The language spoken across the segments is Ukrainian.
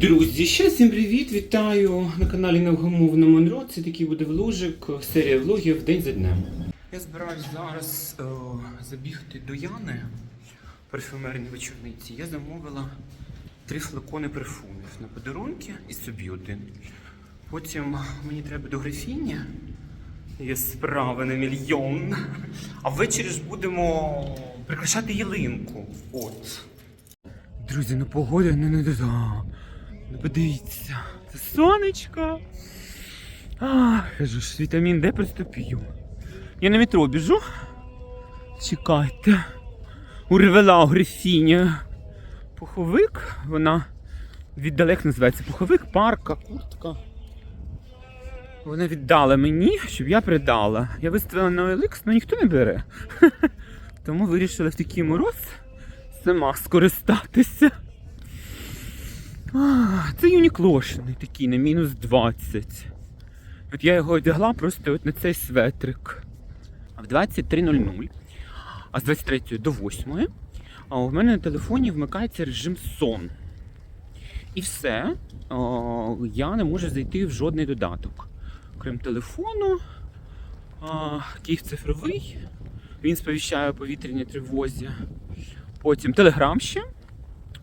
Друзі, ще всім привіт! Вітаю на каналі Невгомовно Монро. Це такий буде вложик, серія влогів день за днем. Я збираюсь зараз е, забігти до Яни парфюмерній вечорниці. Я замовила три флакони парфумів на подарунки і собі один. Потім мені треба до графіні. Є справи на мільйон. А ввечері ж будемо прикрашати ялинку. От. Друзі, ну погода не не да. Ну подивіться, це сонечко. А, кажу ж, вітамін Д приступів. Я на метро біжу. Чекайте. Урвела Грифіні. Пуховик, вона віддалек називається пуховик, парка, куртка. Вона віддала мені, щоб я придала. Я виставила на OLX, але ніхто не бере. Тому вирішила в такий мороз сама скористатися. Це юніклошений такий на мінус 20. От я його одягла просто от на цей светрик. В 23.00, а з 23 до 8 а у мене на телефоні вмикається режим сон. І все, о, я не можу зайти в жодний додаток. Крім телефону, Київ цифровий, він сповіщає о повітряній тривозі. Потім Телеграм ще,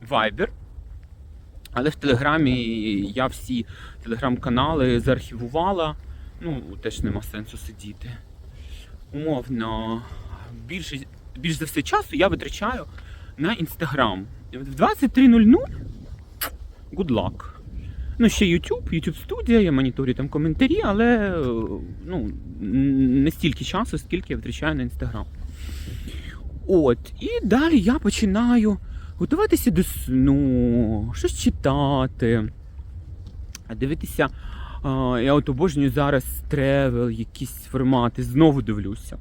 Viber. Але в Телеграмі я всі телеграм-канали заархівувала. Ну, теж нема сенсу сидіти. Умовно, більше, більш за все часу я витрачаю на інстаграм. В 23.00 good luck. Ну, ще YouTube, YouTube студія, я моніторю там коментарі, але ну, не стільки часу, скільки я витрачаю на інстаграм. От, і далі я починаю готуватися до сну, щось читати, дивитися. Я от обожнюю зараз тревел, якісь формати, знову дивлюся.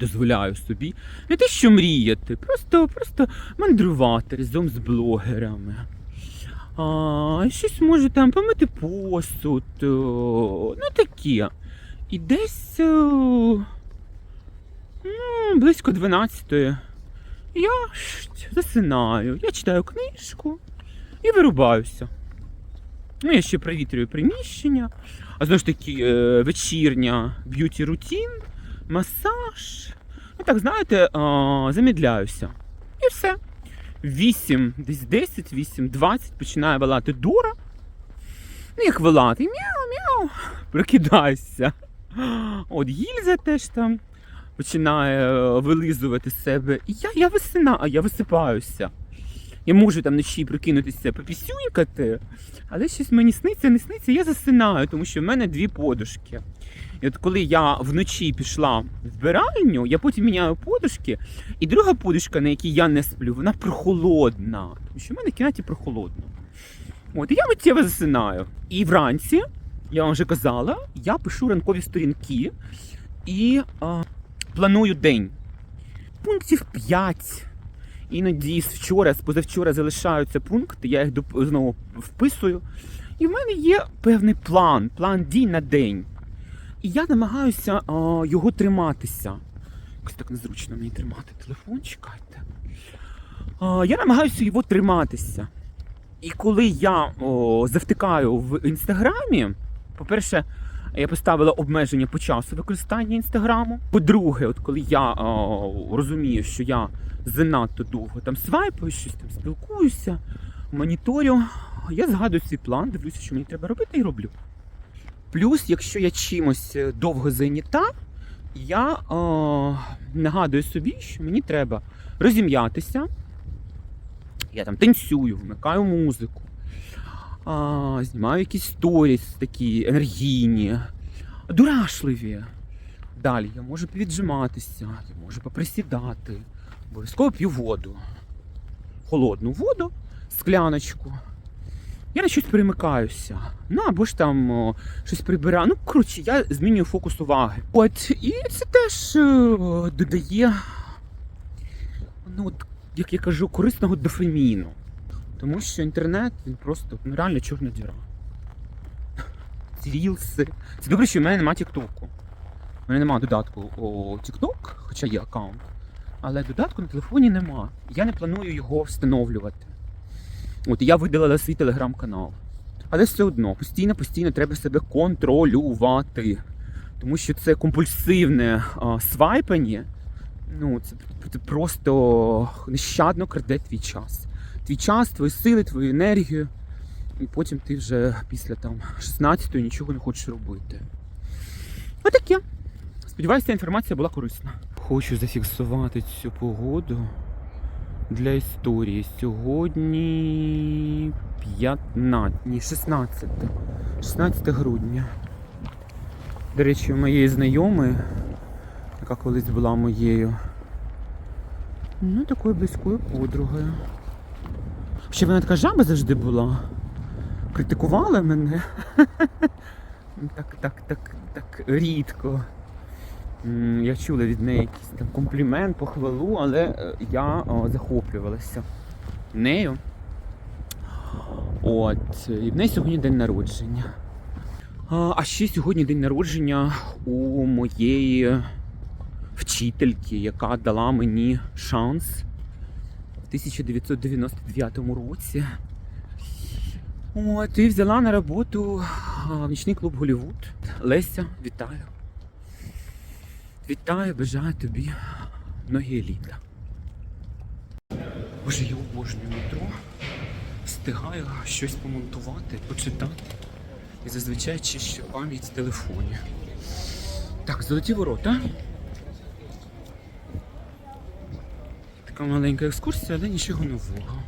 Дозволяю собі не те, що мріяти, просто, просто мандрувати разом з блогерами. А, щось може там помити посуд, ну таке. І десь. Ну, близько 12-ї. Я засинаю, я читаю книжку і вирубаюся. Ну, я ще провітрюю приміщення, а знову ж таки е, вечірня б'юті рутін, масаж. Ну так, знаєте, замідляюся. І все. 8, десь 10, 8, 20 починає вилати Дора. Ну, як вилати, мяу-мяу, прокидайся. От Гільза теж там починає е, вилизувати себе. І я, я висина, я висипаюся. Я можу там вночі прокинутися, попісюнькати, але щось мені сниться, не сниться, я засинаю, тому що в мене дві подушки. І от коли я вночі пішла в вбиральню, я потім міняю подушки, і друга подушка, на якій я не сплю, вона прохолодна. Тому що в мене в кімнаті прохолодно. От, і я миттєво засинаю. І вранці, я вам вже казала, я пишу ранкові сторінки і а, планую день. Пунктів 5. Іноді з вчора, з позавчора залишаються пункти, я їх знову вписую. І в мене є певний план, план дій на день. І я намагаюся а, його триматися. Якось так незручно мені тримати телефон, чекайте. А, я намагаюся його триматися. І коли я о, завтикаю в інстаграмі, по-перше, я поставила обмеження по часу використання інстаграму. По-друге, от коли я о, розумію, що я занадто довго там свайпаю, щось там спілкуюся, моніторю, я згадую свій план, дивлюся, що мені треба робити, і роблю. Плюс, якщо я чимось е, довго зайнята, я о, нагадую собі, що мені треба розім'ятися. Я там танцюю, вмикаю музику, а, знімаю якісь сторіс такі енергійні, дурашливі. Далі я можу піджиматися, я можу поприсідати. Обов'язково п'ю воду. Холодну воду, скляночку. Я на щось перемикаюся. Ну або ж там о, щось прибираю. Ну, коротше, я змінюю фокус уваги. От, і це теж е, додає, ну, от, як я кажу, корисного дофаміну. Тому що інтернет він просто ну, реально чорна діра. Ці рілси. Це добре, що в мене немає тіктоку. У мене немає додатку о TikTok, хоча є аккаунт. Але додатку на телефоні нема. Я не планую його встановлювати. От я видалила свій телеграм-канал. Але все одно, постійно, постійно треба себе контролювати. Тому що це компульсивне а, свайпання. Ну, це, це просто нещадно краде твій час. Твій час, твої сили, твою енергію. І потім ти вже після там 16-ї нічого не хочеш робити. Отаке. Сподіваюся, ця інформація була корисна. Хочу зафіксувати цю погоду для історії. Сьогодні 15, ні, 16. 16 грудня. До речі, моєї знайомої, яка колись була моєю, ну, такою близькою подругою. Ще вона така жаба завжди була. Критикувала мене. Так, так, так, так рідко. Я чула від неї якийсь там комплімент, похвалу, але е, я о, захоплювалася нею. От, і в неї сьогодні день народження. А, ще сьогодні день народження у моєї вчительки, яка дала мені шанс 1999 році. От, і взяла на роботу в нічний клуб Голівуд. Леся, вітаю. Вітаю, бажаю тобі многі літа. Боже, я обожнюю метро. Встигаю щось помонтувати, почитати. І зазвичай чищу пам'ять в телефоні. Так, золоті ворота. Така маленька екскурсія, але нічого нового.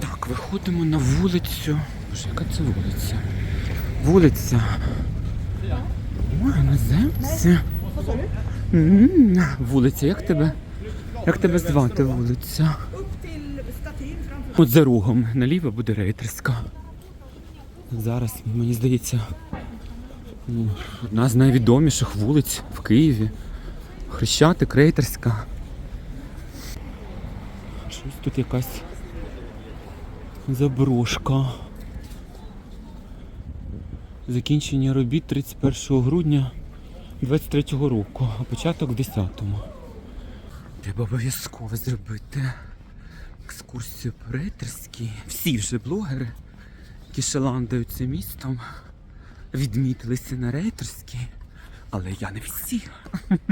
Так, виходимо на вулицю. Боже, яка це вулиця? Вулиця. Ой, іноземці. Вулиця, як тебе? Як тебе звати вулиця? От за рогом наліво буде рейтерська. Зараз, мені здається, одна з найвідоміших вулиць в Києві. Хрещатик, рейтерська. Щось тут якась заброшка. Закінчення робіт 31 грудня 23 року, а початок в 10-му. Треба обов'язково зробити екскурсію по рейтерській. Всі вже блогери, які шаландаються містом, відмітилися на рейтерській. Але я не всі.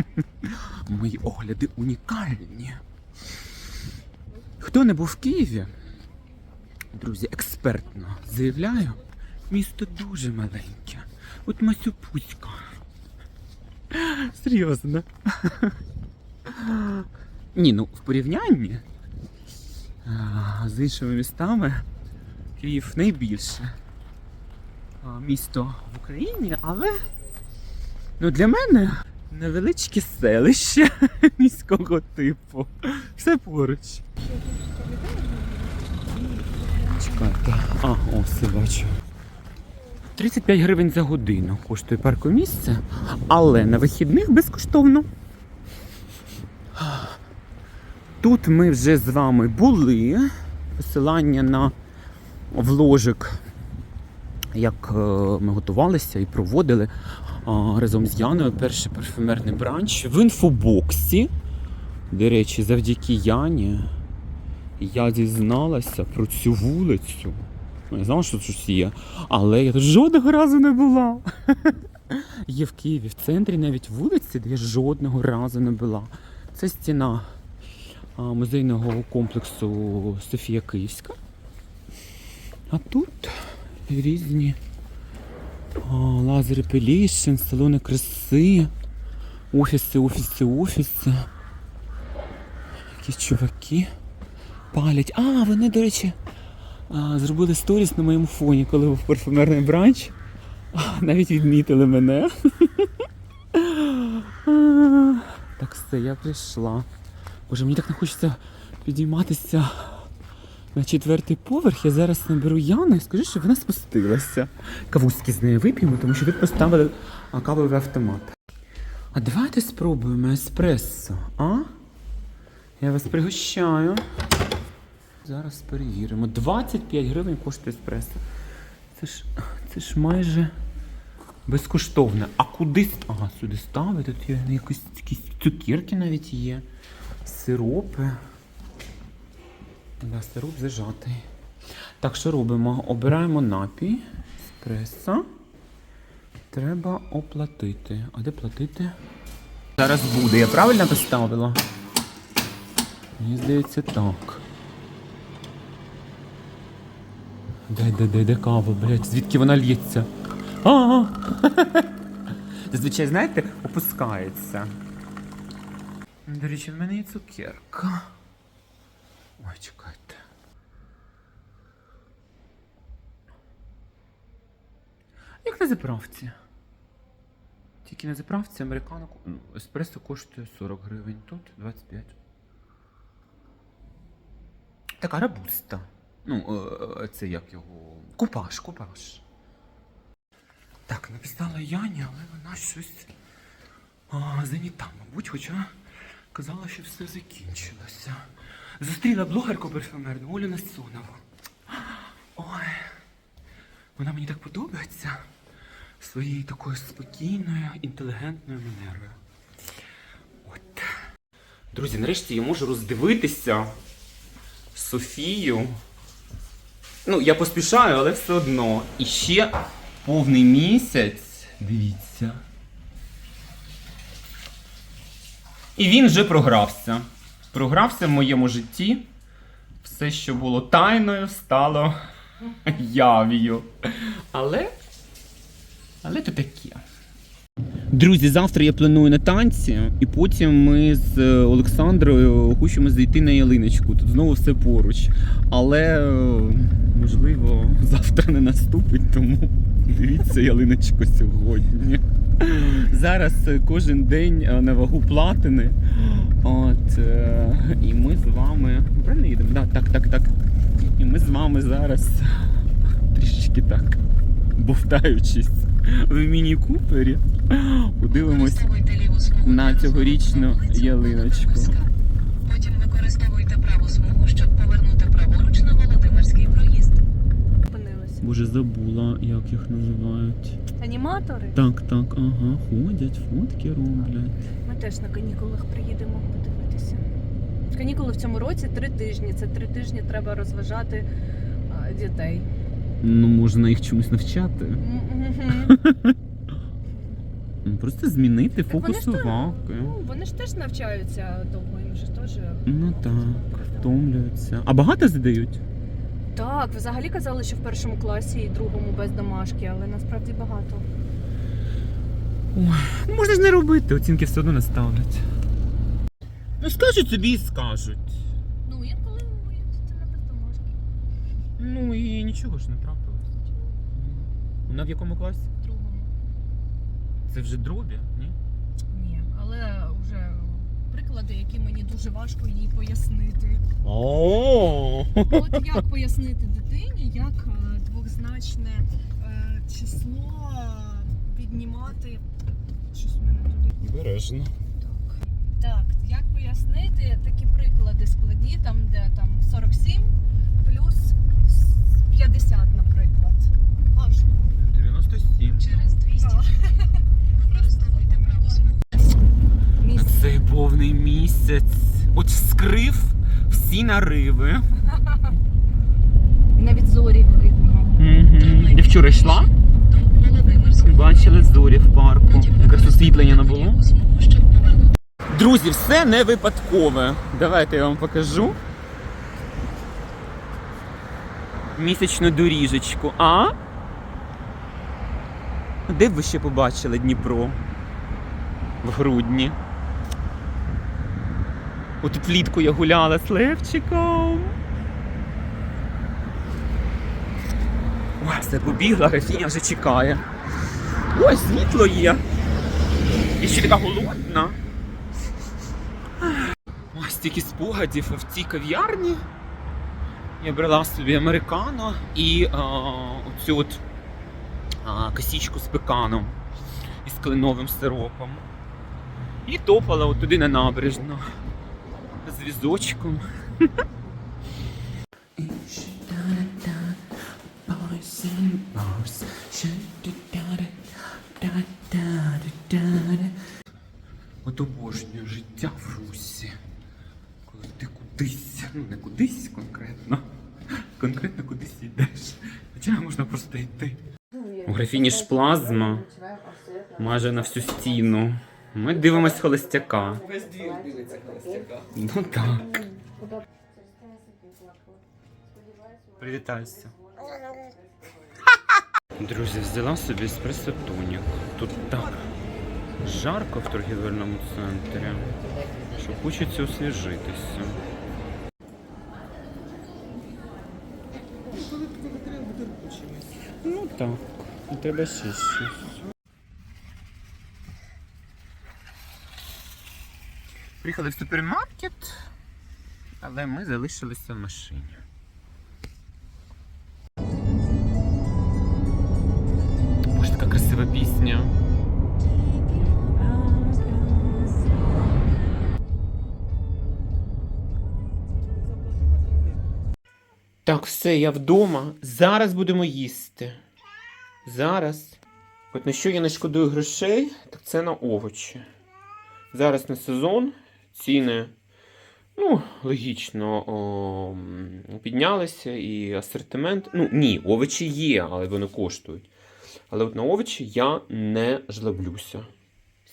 Мої огляди унікальні. Хто не був в Києві, друзі, експертно заявляю, місто дуже маленьке. От Масюпуська. Серйозно. Ні, ну в порівнянні з іншими містами Київ найбільше місто в Україні, але ну, для мене невеличке селище міського типу. Все поруч. Чекайте. А, ось я бачу. 35 гривень за годину коштує паркомісце, але на вихідних безкоштовно. Тут ми вже з вами були. Посилання на вложик, як е, ми готувалися і проводили разом з Яною перший парфюмерний бранч в інфобоксі. До речі, завдяки Яні я дізналася про цю вулицю. Ну, Я знала, що тут щось є, але я тут жодного разу не була. Є в Києві в центрі навіть вулиці, де я жодного разу не була. Це стіна музейного комплексу Софія Київська. А тут різні а, лазери Пелішин, салони краси, офіси, офіси, офіси. Якісь чуваки палять. А, вони, до речі, зробили сторіс на моєму фоні, коли був парфюмерний бранч. Навіть відмітили мене. Так все, я прийшла. Боже, мені так не хочеться підійматися на четвертий поверх. Я зараз наберу Яну і скажу, що вона спустилася. Кавузьки з нею вип'ємо, тому що тут поставили кавовий автомат. А давайте спробуємо еспресо, а? Я вас пригощаю. Зараз перевіримо. 25 гривень коштує еспресо. Це ж, це ж майже безкоштовне. А куди? Ага, сюди ставити. Тут є якісь, якісь цукерки навіть є. сиропи. Да, сироп зажатий. Так, що робимо? Обираємо напій, еспресо. Треба оплатити. А де платити? Зараз буде. Я правильно поставила? Мені здається, так. Де, де, де, де кава, блядь, звідки вона лється? А! Зазвичай, знаєте, опускається. До речі, в мене є цукерка. Ой, чекайте. Як на заправці? Тільки на заправці американо ну, еспресо коштує 40 гривень, тут 25. Така рабуста. Ну, е, е, це як його. Купаж, купаж. Так, написала Яня, але вона щось а, зайнята, мабуть, хоча казала, що все закінчилося. Зустріла блогерку парфюмерну Олю Насонову. Ой, вона мені так подобається своєю такою спокійною, інтелігентною манерою. От. Друзі, нарешті я можу роздивитися Софію. Ну, я поспішаю, але все одно. І ще повний місяць. Дивіться. І він вже програвся. Програвся в моєму житті. Все, що було тайною, стало явію. Але. Але то таке. Друзі, завтра я планую на танці, і потім ми з е, Олександрою хочемо зайти на ялиночку. Тут знову все поруч. Але е, можливо завтра не наступить, тому дивіться ялиночку сьогодні. Зараз е, кожен день на вагу платини. От, і ми з вами. Правильно їдемо? Да, так, так, так. І ми з вами зараз трішечки так, бовтаючись в міні-купері, подивимось на цьогорічну ялиночку. Потім використовуйте праву смугу, щоб повернути праворуч на Володимирський проїзд. Боже, забула, як їх називають. Аніматори. Так, так, ага, ходять, фотки роблять. Ми теж на канікулах приїдемо. Канікули в цьому році три тижні. Це три тижні треба розважати а, дітей. Ну, можна їх чомусь навчати. М-м-м. Ну, Просто змінити Так вони фокус ж то- уваги. Ну, вони ж теж навчаються довго, їм же теж. Ну так, втомлюються. А багато задають? Так, взагалі казали, що в першому класі і другому без домашки, але насправді багато. Ну, Можна ж не робити, оцінки все одно не ставлять. Ну скажуть собі і скажуть. Ну, інколи моя дитина без. Ну і нічого ж не трапилось. Вона в якому класі? В другому. Це вже дробі, ні? Ні, але вже приклади, які мені дуже важко їй пояснити. О, От як пояснити дитині, як е, двозначне е, число е, віднімати. Щось в мене туди. Бережно. Так. Як пояснити такі приклади складні, там, де там 47 плюс 50, наприклад. Важко. 97. Через 200 Так. використовуйте праву смугу. Цей повний місяць. От скрив всі нариви. І навіть зорі видно. Угу. Я вчора йшла, бачили зорі в парку. Якраз освітлення не було. ліву смугу, щоб повернути Друзі, все не випадкове. Давайте я вам покажу. Місячну доріжечку. А? Де б ви ще побачили Дніпро? В грудні. От влітку я гуляла з Левчиком. Ой, все побігла, Графіня вже чекає. Ой, світло є. Я ще така голодна. Стільки спогадів в цій кав'ярні. Я брала собі американо і а, оцю от а, косічку з пеканом із кленовим сиропом. І топала от туди на набережну з візочком. От обожнюю життя в Русі. Ну, не кудись конкретно. Конкретно кудись йдеш. Хоча можна просто йти. У графіні ж плазма. Майже на всю стіну. Ми дивимось холостяка. Весь двір дивиться холостяка. Ну так. Привітайся. Друзі, взяла собі еспресо тонік. Тут так жарко в торгівельному центрі, що хочеться освіжитися. Так, і треба ще щось. Приїхали в супермаркет, але ми залишилися в машині. Боже, така красива пісня. Так, все, я вдома. Зараз будемо їсти. Зараз. От на що я не шкодую грошей, так це на овочі. Зараз не сезон, ціни, ну, логічно, о, піднялися і асортимент. Ну, ні, овочі є, але вони коштують. Але от на овочі я не жлоблюся.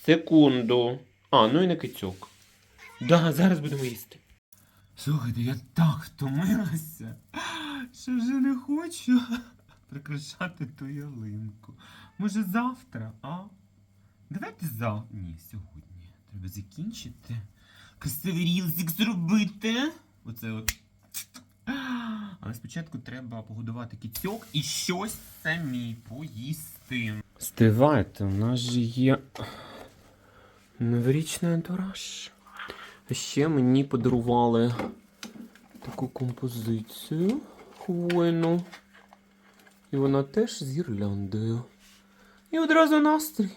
Секунду. А, ну і на кицьок. Да, зараз будемо їсти. Слухайте, я так втомилася, що вже не хочу прикрашати ту ялинку. Може завтра, а? Давайте завтра. Ні, сьогодні. Треба закінчити. Красивий рілзик зробити. Оце от. Але спочатку треба погодувати кіцьок і щось самі поїсти. Стивайте, у нас же є новорічний антураж. А ще мені подарували таку композицію хвойну. І вона теж з гірляндою. І одразу настрій.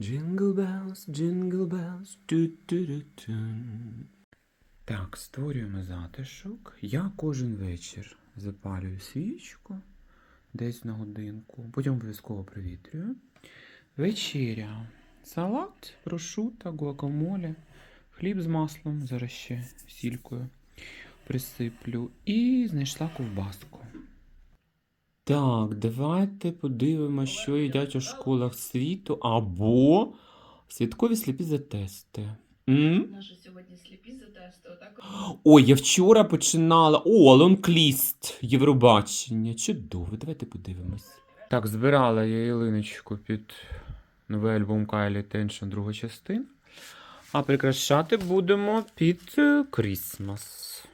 Jingle bells, jingle bells, ту-ту-ту-тун. Так, створюємо затишок. Я кожен вечір запалюю свічку десь на годинку, потім обов'язково провітрюю. Вечеря. Салат, прошута, гуакамоле, хліб з маслом, зараз ще сількою присиплю. І знайшла ковбаску. Так, давайте подивимося, що їдять у школах світу або святкові сліпі за тести. Наші сьогодні сліпі за тести. Ой, я вчора починала. О, лонгліст Євробачення. Чудово, давайте подивимось. Так, збирала я ялиночку під новий альбом Кайлі Теншн, друга частина. А прикрашати будемо під е, Крісмас.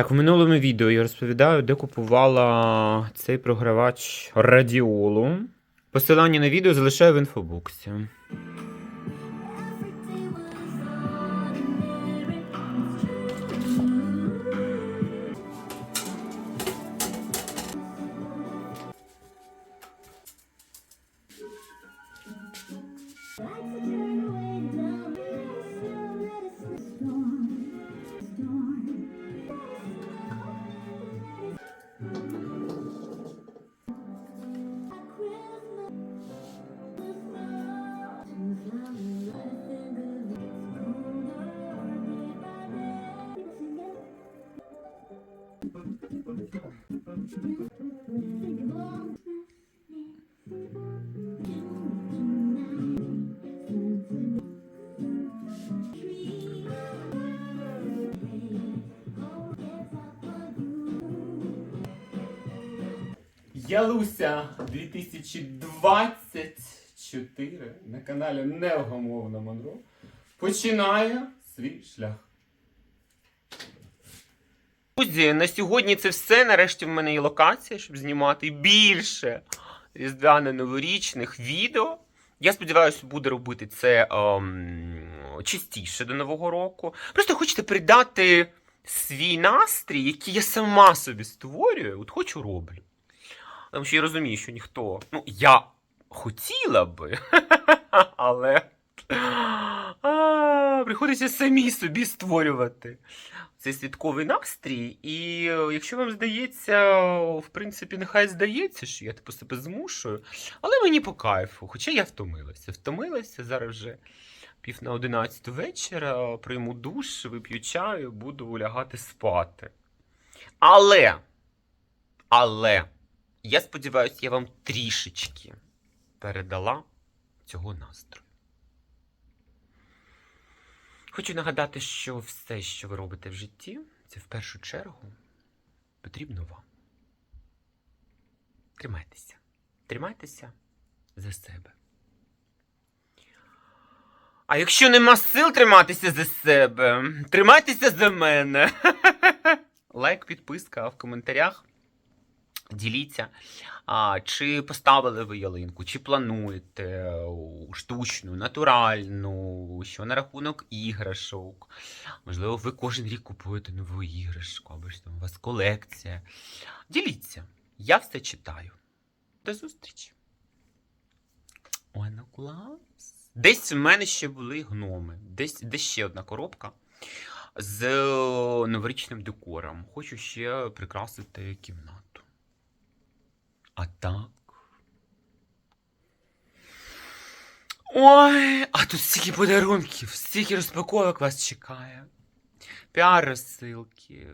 Так, в минулому відео я розповідаю, де купувала цей програвач радіолу. Посилання на відео залишаю в інфобоксі. Ялуся 2024 на каналі Невгомовна Монро починає свій шлях. Друзі, на сьогодні це все. Нарешті в мене є локація, щоб знімати більше різдвяно-новорічних відео. Я сподіваюся, буду робити це ем, частіше до Нового року. Просто хочете передати свій настрій, який я сама собі створюю, от хочу роблю. Тому що я розумію, що ніхто. Ну, я хотіла би, але а, приходиться самі собі створювати цей святковий настрій. І е, якщо вам здається, в принципі, нехай здається, що я типу себе змушую, але мені по кайфу, хоча я втомилася. Втомилася, зараз вже пів на одинадцяту вечора, прийму душ, вип'ю чаю, буду лягати спати. Але, але, я сподіваюся, я вам трішечки передала цього настрою. Хочу нагадати, що все, що ви робите в житті, це в першу чергу потрібно вам. Тримайтеся. Тримайтеся за себе. А якщо нема сил триматися за себе, тримайтеся за мене. Лайк, підписка в коментарях. Діліться, а, чи поставили ви ялинку, чи плануєте штучну, натуральну, що на рахунок іграшок. Можливо, ви кожен рік купуєте нову іграшку, або ж там у вас колекція. Діліться, я все читаю. До зустрічі. Ну клас. Десь в мене ще були гноми. Десь, десь ще одна коробка з е, новорічним декором. Хочу ще прикрасити кімнату. А так. Ой, а тут стільки подарунків, стільки розпаковок вас чекає. Піар розсилки,